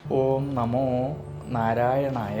ഓം നമോ നാരായണായ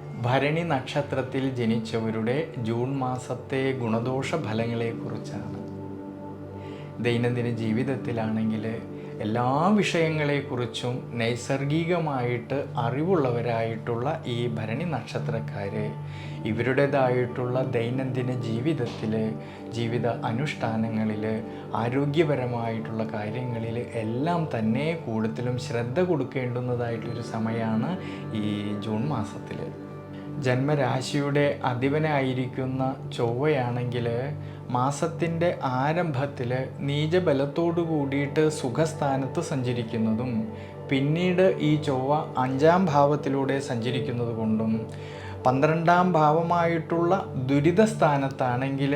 ഭരണി നക്ഷത്രത്തിൽ ജനിച്ചവരുടെ ജൂൺ മാസത്തെ ഗുണദോഷ ഫലങ്ങളെക്കുറിച്ചാണ് ദൈനംദിന ജീവിതത്തിലാണെങ്കിൽ എല്ലാ വിഷയങ്ങളെക്കുറിച്ചും നൈസർഗികമായിട്ട് അറിവുള്ളവരായിട്ടുള്ള ഈ ഭരണി നക്ഷത്രക്കാർ ഇവരുടേതായിട്ടുള്ള ദൈനംദിന ജീവിതത്തിൽ ജീവിത അനുഷ്ഠാനങ്ങളിൽ ആരോഗ്യപരമായിട്ടുള്ള കാര്യങ്ങളിൽ എല്ലാം തന്നെ കൂടുതലും ശ്രദ്ധ കൊടുക്കേണ്ടുന്നതായിട്ടൊരു സമയമാണ് ഈ ജൂൺ മാസത്തിൽ ജന്മരാശിയുടെ അധിപനായിരിക്കുന്ന ചൊവ്വയാണെങ്കിൽ മാസത്തിന്റെ ആരംഭത്തിൽ നീചബലത്തോടു കൂടിയിട്ട് സുഖസ്ഥാനത്ത് സഞ്ചരിക്കുന്നതും പിന്നീട് ഈ ചൊവ്വ അഞ്ചാം ഭാവത്തിലൂടെ സഞ്ചരിക്കുന്നത് കൊണ്ടും പന്ത്രണ്ടാം ഭാവമായിട്ടുള്ള ദുരിത സ്ഥാനത്താണെങ്കിൽ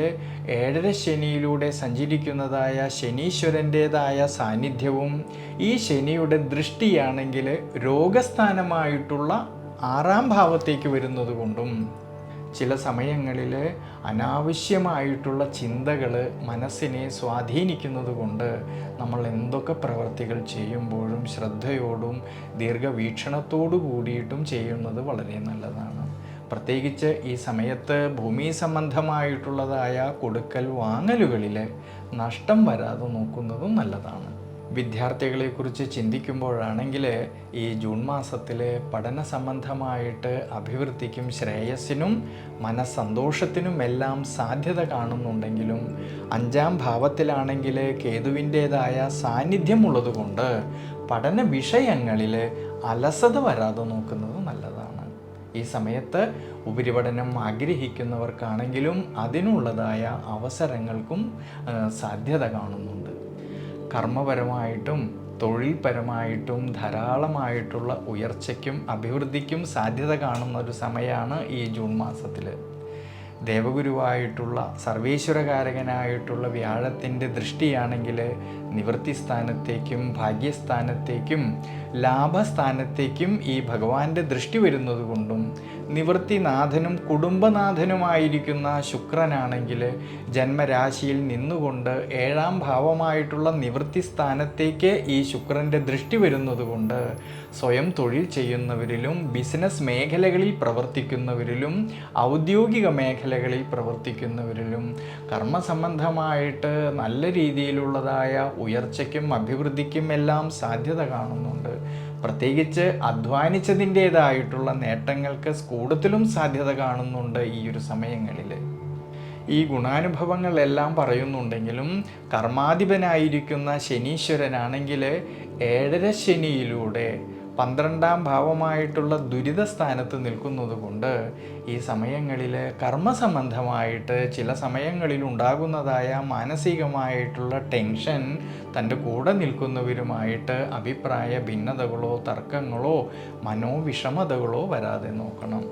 ഏഴര ശനിയിലൂടെ സഞ്ചരിക്കുന്നതായ ശനീശ്വരന്റേതായ സാന്നിധ്യവും ഈ ശനിയുടെ ദൃഷ്ടിയാണെങ്കിൽ രോഗസ്ഥാനമായിട്ടുള്ള ആറാം ഭാവത്തേക്ക് വരുന്നത് കൊണ്ടും ചില സമയങ്ങളിൽ അനാവശ്യമായിട്ടുള്ള ചിന്തകൾ മനസ്സിനെ സ്വാധീനിക്കുന്നത് കൊണ്ട് നമ്മൾ എന്തൊക്കെ പ്രവർത്തികൾ ചെയ്യുമ്പോഴും ശ്രദ്ധയോടും ദീർഘവീക്ഷണത്തോടു കൂടിയിട്ടും ചെയ്യുന്നത് വളരെ നല്ലതാണ്. പ്രത്യേകിച്ച് ഈ സമയത്ത് ഭൂമി സംബന്ധമായിട്ടുള്ളതായ കൊടുക്കൽ വാങ്ങലുകളിൽ നഷ്ടം വരാതെ നോക്കുന്നതും നല്ലതാണ്. വിദ്യാർത്ഥികളെക്കുറിച്ച് ചിന്തിക്കുമ്പോഴാണെങ്കിൽ ഈ ജൂൺ മാസത്തിൽ പഠന സംബന്ധമായിട്ട് അഭിവൃദ്ധിക്കും ശ്രേയസ്സിനും മനസ്സന്തോഷത്തിനും എല്ലാം സാധ്യത കാണുന്നുണ്ടെങ്കിലും അഞ്ചാം ഭാവത്തിലാണെങ്കിൽ കേതുവിന്റേതായ സാന്നിധ്യമുള്ളതുകൊണ്ട് പഠന വിഷയങ്ങളിൽ അലസത വരാതെ നോക്കുന്നത് നല്ലതാണ്. ഈ സമയത്ത് ഉപരിപഠനം ആഗ്രഹിക്കുന്നവർക്കാണെങ്കിലും അതിനുള്ളതായ അവസരങ്ങൾക്കും സാധ്യത കാണുന്നുണ്ട്. കർമ്മപരമായിട്ടും തൊഴിൽപരമായിട്ടും ധാരാളമായിട്ടുള്ള ഉയർച്ചയ്ക്കും അഭിവൃദ്ധിക്കും സാധ്യത കാണുന്ന ഒരു സമയമാണ് ഈ ജൂൺ മാസത്തിൽ ദേവഗുരുവായിട്ടുള്ള സർവേശ്വരകാരകനായിട്ടുള്ള വ്യാഴത്തിന്റെ ദൃഷ്ടിയാണെങ്കിൽ നിവൃത്തി സ്ഥാനത്തേക്കും ഭാഗ്യസ്ഥാനത്തേക്കും ലാഭസ്ഥാനത്തേക്കും ഈ ഭഗവാന്റെ ദൃഷ്ടി വരുന്നത് കൊണ്ടും നിവൃത്തിനാഥനും കുടുംബനാഥനുമായിരിക്കുന്ന ശുക്രനാണെങ്കിൽ ജന്മരാശിയിൽ നിന്നുകൊണ്ട് ഏഴാം ഭാവമായിട്ടുള്ള നിവൃത്തി സ്ഥാനത്തേക്ക് ഈ ശുക്രന്റെ ദൃഷ്ടി വരുന്നത് കൊണ്ട് സ്വയം തൊഴിൽ ചെയ്യുന്നവരിലും ബിസിനസ് മേഖലകളിൽ പ്രവർത്തിക്കുന്നവരിലും ഔദ്യോഗിക മേഖലകളിൽ പ്രവർത്തിക്കുന്നവരിലും കർമ്മസംബന്ധമായിട്ട് നല്ല രീതിയിലുള്ളതായ ഉയർച്ചയ്ക്കും അഭിവൃദ്ധിക്കും എല്ലാം സാധ്യത കാണുന്നുണ്ട്. പ്രത്യേകിച്ച് അധ്വാനിച്ചതിന്റേതായിട്ടുള്ള നേട്ടങ്ങൾക്ക് കൂടുതലും സാധ്യത കാണുന്നുണ്ട് ഈ ഒരു സമയങ്ങളിൽ ഈ ഗുണാനുഭവങ്ങളെല്ലാം പറയുന്നുണ്ടെങ്കിലും കർമാധിപനായിരിക്കുന്ന ശനീശ്വരനാണെങ്കിൽ ഏഴര ശനിയിലൂടെ പന്ത്രണ്ടാം ഭാവമായിട്ടുള്ള ദുരിത സ്ഥാനത്ത് നിൽക്കുന്നത് കൊണ്ട് ഈ സമയങ്ങളിൽ കർമ്മസംബന്ധമായിട്ട് ചില സമയങ്ങളിൽ ഉണ്ടാകുന്നതായ മാനസികമായിട്ടുള്ള ടെൻഷൻ തന്റെ കൂടെ നിൽക്കുന്നവരുമായിട്ട് അഭിപ്രായ ഭിന്നതകളോ തർക്കങ്ങളോ മനോവിഷമതകളോ വരാതെ നോക്കണം.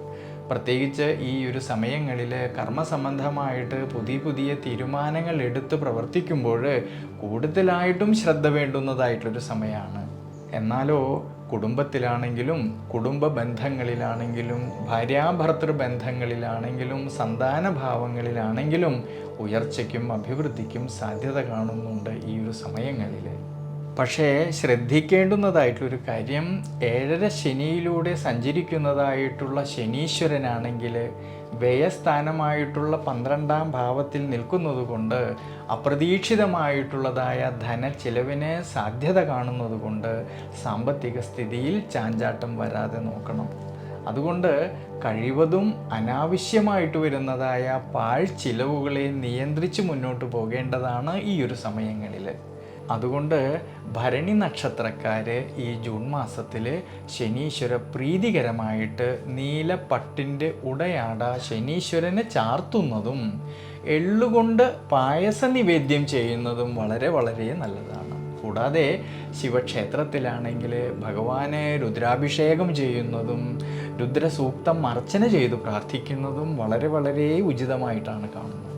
പ്രത്യേകിച്ച് ഈ ഒരു സമയങ്ങളിൽ കർമ്മസംബന്ധമായിട്ട് പുതിയ പുതിയ തീരുമാനങ്ങൾ എടുത്ത് പ്രവർത്തിക്കുമ്പോൾ കൂടുതലായിട്ടും ശ്രദ്ധ വേണ്ടുന്നതായിട്ടൊരു സമയമാണ് എന്നാലോ കുടുംബത്തിലാണെങ്കിലും കുടുംബ ബന്ധങ്ങളിലാണെങ്കിലും ഭാര്യാഭർത്തൃ ബന്ധങ്ങളിലാണെങ്കിലും സന്താന ഭാവങ്ങളിലാണെങ്കിലും ഉയർച്ചയ്ക്കും അഭിവൃദ്ധിക്കും സാധ്യത കാണുന്നുണ്ട് ഈ ഒരു സമയങ്ങളിൽ പക്ഷേ ശ്രദ്ധിക്കേണ്ടുന്നതായിട്ടുള്ളൊരു കാര്യം ഏഴര ശനിയിലൂടെ സഞ്ചരിക്കുന്നതായിട്ടുള്ള ശനീശ്വരനാണെങ്കിൽ വ്യയസ്ഥാനമായിട്ടുള്ള പന്ത്രണ്ടാം ഭാവത്തിൽ നിൽക്കുന്നതുകൊണ്ട് അപ്രതീക്ഷിതമായിട്ടുള്ളതായ ധനച്ചിലവിന് സാധ്യത കാണുന്നതുകൊണ്ട് സാമ്പത്തിക സ്ഥിതിയിൽ ചാഞ്ചാട്ടം വരാതെ നോക്കണം. അതുകൊണ്ട് കഴിവതും അനാവശ്യമായിട്ട് വരുന്നതായ പാഴ് ചിലവുകളെ നിയന്ത്രിച്ച് മുന്നോട്ട് പോകേണ്ടതാണ് ഈ ഒരു സമയങ്ങളിൽ. അതുകൊണ്ട് ഭരണി നക്ഷത്രക്കാർ ഈ ജൂൺ മാസത്തിൽ ശനീശ്വര പ്രീതികരമായിട്ട് നീലപ്പട്ടിന്റെ ഉടയാട ശനീശ്വരനെ ചാർത്തുന്നതും എള്ളുകൊണ്ട് പായസ നിവേദ്യം ചെയ്യുന്നതും വളരെ വളരെ നല്ലതാണ്. കൂടാതെ ശിവക്ഷേത്രത്തിലാണെങ്കിൽ ഭഗവാനെ രുദ്രാഭിഷേകം ചെയ്യുന്നതും രുദ്രസൂക്തം അർച്ചന ചെയ്ത് പ്രാർത്ഥിക്കുന്നതും വളരെ വളരെ ഉചിതമായിട്ടാണ് കാണുന്നത്.